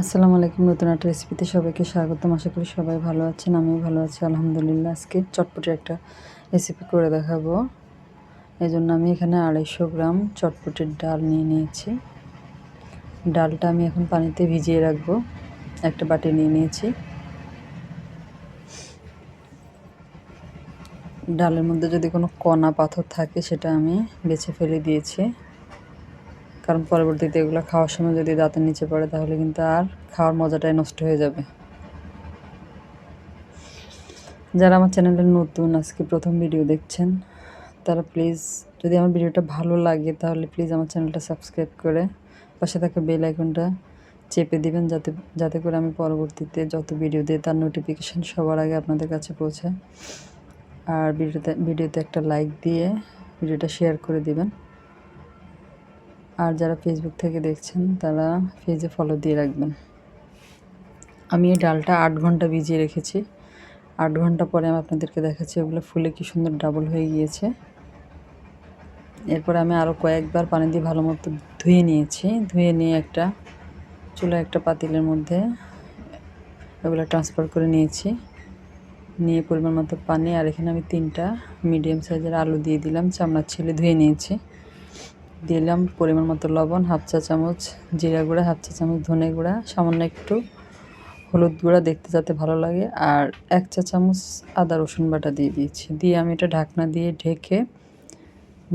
আসসালামু আলাইকুম, নতুন একটা রেসিপিতে সবাইকে স্বাগতম। আশা করি সবাই ভালো আছেন, আমিও ভালো আছি। আলহামদুলিল্লাহ, আজকে চটপটি একটা রেসিপি করে দেখাবো। এই জন্য আমি এখানে আড়াইশো গ্রাম চটপটির ডাল নিয়ে নিয়েছি। ডালটা আমি এখন পানিতে ভিজিয়ে রাখব। একটা বাটি নিয়ে নিয়েছি। ডালের মধ্যে যদি কোনো কণা পাথর থাকে, সেটা আমি বেছে ফেলে দিয়েছি। কারণ পরবর্তীতে এগুলো খাওয়ার সময় যদি দাঁতের নিচে পড়ে, তাহলে কিন্তু আর খাওয়ার মজাটাই নষ্ট হয়ে যাবে। যারা আমার চ্যানেলে নতুন, আজকে প্রথম ভিডিও দেখছেন, তারা প্লিজ যদি আমার ভিডিওটা ভালো লাগে, তাহলে প্লিজ আমার চ্যানেলটা সাবস্ক্রাইব করে পাশে থাকা বেল আইকনটা চেপে দিবেন, যাতে যাতে করে আমি পরবর্তীতে যত ভিডিও দিই, তার নোটিফিকেশান সবার আগে আপনাদের কাছে পৌঁছায়। আর ভিডিওতে ভিডিওতে একটা লাইক দিয়ে ভিডিওটা শেয়ার করে দিবেন। আর যারা ফেসবুক থেকে দেখছেন, তারা পেজে ফলো দিয়ে রাখবেন। আমি এই ডালটা আট ঘণ্টা ভিজিয়ে রেখেছি। আট ঘণ্টা পরে আমি আপনাদেরকে দেখাচ্ছি ওগুলো ফুলে কি সুন্দর ডাবল হয়ে গিয়েছে। এরপরে আমি আরও কয়েকবার পানি দিয়ে ভালো মতো ধুয়ে নিয়েছি। ধুয়ে নিয়ে একটা চুলা একটা পাতিলের মধ্যে এগুলো ট্রান্সফার করে নিয়েছি। নিয়ে পরিমাণ মতো পানি, আর এখানে আমি তিনটা মিডিয়াম সাইজের আলু দিয়ে দিলাম, চামড়ার ছেলে ধুয়ে নিয়েছি। দিলাম পরিমাণ মতো লবণ, হাফ চা চামচ জিরা গুঁড়া, হাফ চা চামচ ধনে গুঁড়া, সামান্য একটু হলুদ গুঁড়া দেখতে যাতে ভালো লাগে, আর এক চা চামচ আদা রসুন বাটা দিয়ে দিয়েছি। দিয়ে আমি এটা ঢাকনা দিয়ে ঢেকে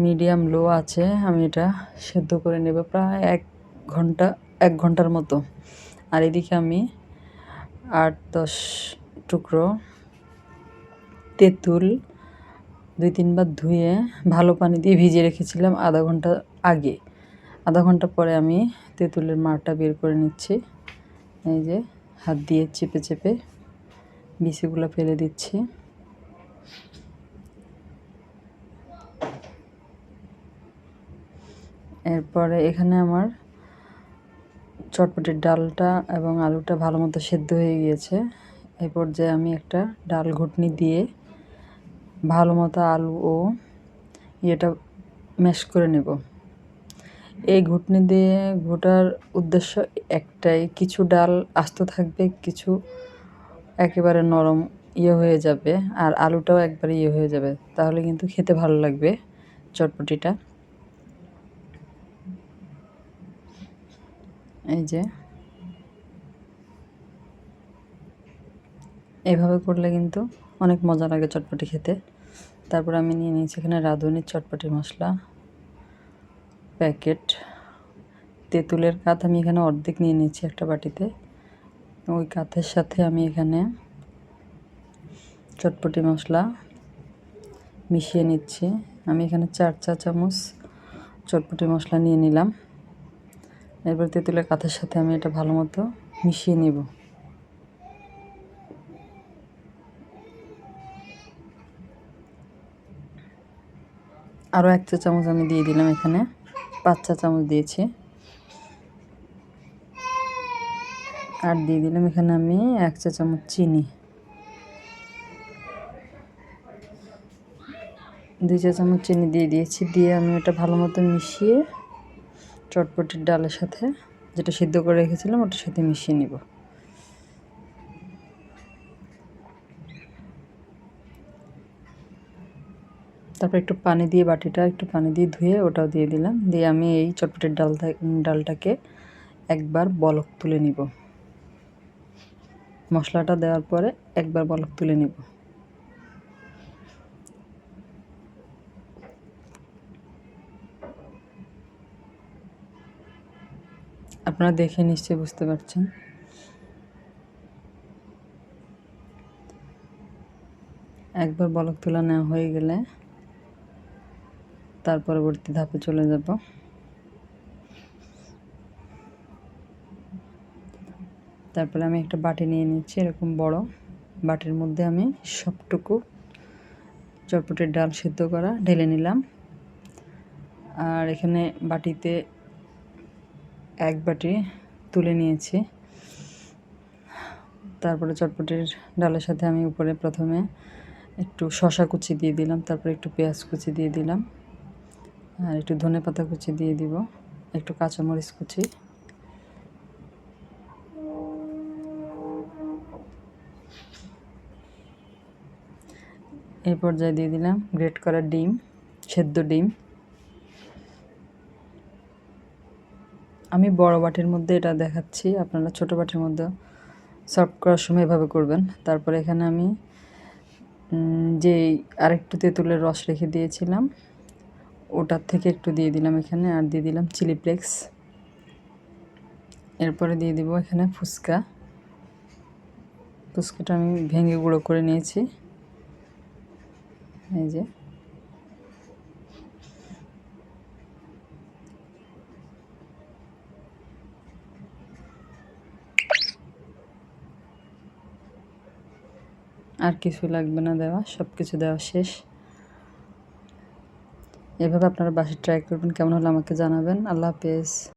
মিডিয়াম লো আছে, আমি এটা সেদ্ধ করে নেব প্রায় এক ঘণ্টা, এক ঘণ্টার মতো। আর এদিকে আমি আট দশ টুকরো তেঁতুল দুই তিনবার ধুয়ে ভালো পানি দিয়ে ভিজিয়ে রেখেছিলাম, আধা ঘণ্টা আগে। আধা ঘণ্টা পরে আমি তেঁতুলের মারটা বের করে নিচ্ছি। এই যে হাত দিয়ে চেপে চেপে বিচিগুলো ফেলে দিচ্ছি। এরপরে এখানে আমার চটপটির ডালটা এবং আলুটা ভালো মতো সেদ্ধ হয়ে গিয়েছে। এই পর্যায়ে আমি একটা ডাল ঘুটনি দিয়ে ভালো মতো আলু ও ইয়েটা ম্যাশ করে নেব। এই ঘুটনি দিয়ে ঘোটার উদ্দেশ্য একটাই, কিছু ডাল আস্ত থাকবে, কিছু একেবারে নরম ইয়ে হয়ে যাবে আর আলুটাও একবারে ইয়ে হয়ে যাবে, তাহলে কিন্তু খেতে ভালো লাগবে চটপটিটা। এই যে। এভাবে করলে কিন্তু অনেক মজা লাগে চটপটি খেতে। তারপর আমি নিয়ে নিয়েছি এখানে রাঁধুনির চটপটি মশলা। প্যাকেট। তেঁতুলের কাঠ আমি এখানে অর্ধেক নিয়ে নিয়েছি একটা বাটিতে। ওই কাঠের সাথে আমি এখানে চটপটি মশলা মিশিয়ে নিচ্ছি। আমি এখানে চার চা চামচ চটপটি মশলা নিয়ে নিলাম। এরপর তেঁতুলের কাঠের সাথে আমি এটা ভালো মতো মিশিয়ে নেব। আরও এক চা চামচ আমি দিয়ে দিলাম এখানে। পাঁচ চা চামচ দিয়েছি। আর দিয়ে দিলাম এখানে আমি এক চা চামচ চিনি। দুই চা চামচ চিনি দিয়ে দিয়েছি। দিয়ে আমি এটা ভালো মতো মিশিয়ে চটপটির ডালের সাথে যেটা সিদ্ধ করে রেখেছিলাম ওটার সাথে মিশিয়ে নিব। তারপর একটু পানি দিয়ে বাটিটা একটু পানি দিয়ে ধুয়ে ওটাও দিয়ে দিলাম। দিয়ে আমি এই চটপটির ডাল ডালটাকে একবার বলক তুলে নিব। মশলাটা দেওয়ার পরে একবার বলক তুলে নিব। আপনারা দেখে নিশ্চয়ই বুঝতে পারছেন। একবার বলক তোলা নেওয়া হয়ে গেলে তার পরবর্তী ধাপে চলে যাব। তারপরে আমি একটা বাটি নিয়ে নিচ্ছি, এরকম বড়। বাটির মধ্যে আমি সবটুকু চটপটের ডাল সিদ্ধ করা ঢেলে নিলাম। আর এখানে বাটিতে এক বাটি তুলে নিয়েছি। তারপরে চটপটির ডালের সাথে আমি উপরে প্রথমে একটু শশা কুচি দিয়ে দিলাম, তারপরে একটু পেঁয়াজ কুচি দিয়ে দিলাম। আর একটু ধনে পাতা কুচি দিয়ে দিব, একটু কাঁচামরিচ কুচি। এই পর্যায়ে দিয়ে দিলাম গ্রেট করা ডিম, সেদ্ধ ডিম। আমি বড় বাটির মধ্যে এটা দেখাচ্ছি, আপনারা ছোট বাটির মধ্যে সার্ভ করার সময় এভাবে করবেন। তারপরে এখানে আমি যে আরেকটু তেঁতুলের রস রেখে দিয়েছিলাম ওটার থেকে একটু দিয়ে দিলাম এখানে, আর দিয়ে দিলাম চিলি ফ্লেক্স। এরপরে দিয়ে দিব এখানে ফুচকা। ফুচকাটা আমি ভেঙে গুঁড়ো করে নিয়েছি। এই যে। আর কিছু লাগবে না দেওয়া সব কিছু দেওয়া শেষ। এভাবে আপনারা বাসায় ট্রাই করবেন। কেমন হলো আমাকে জানাবেন। আল্লাহ হাফেজ।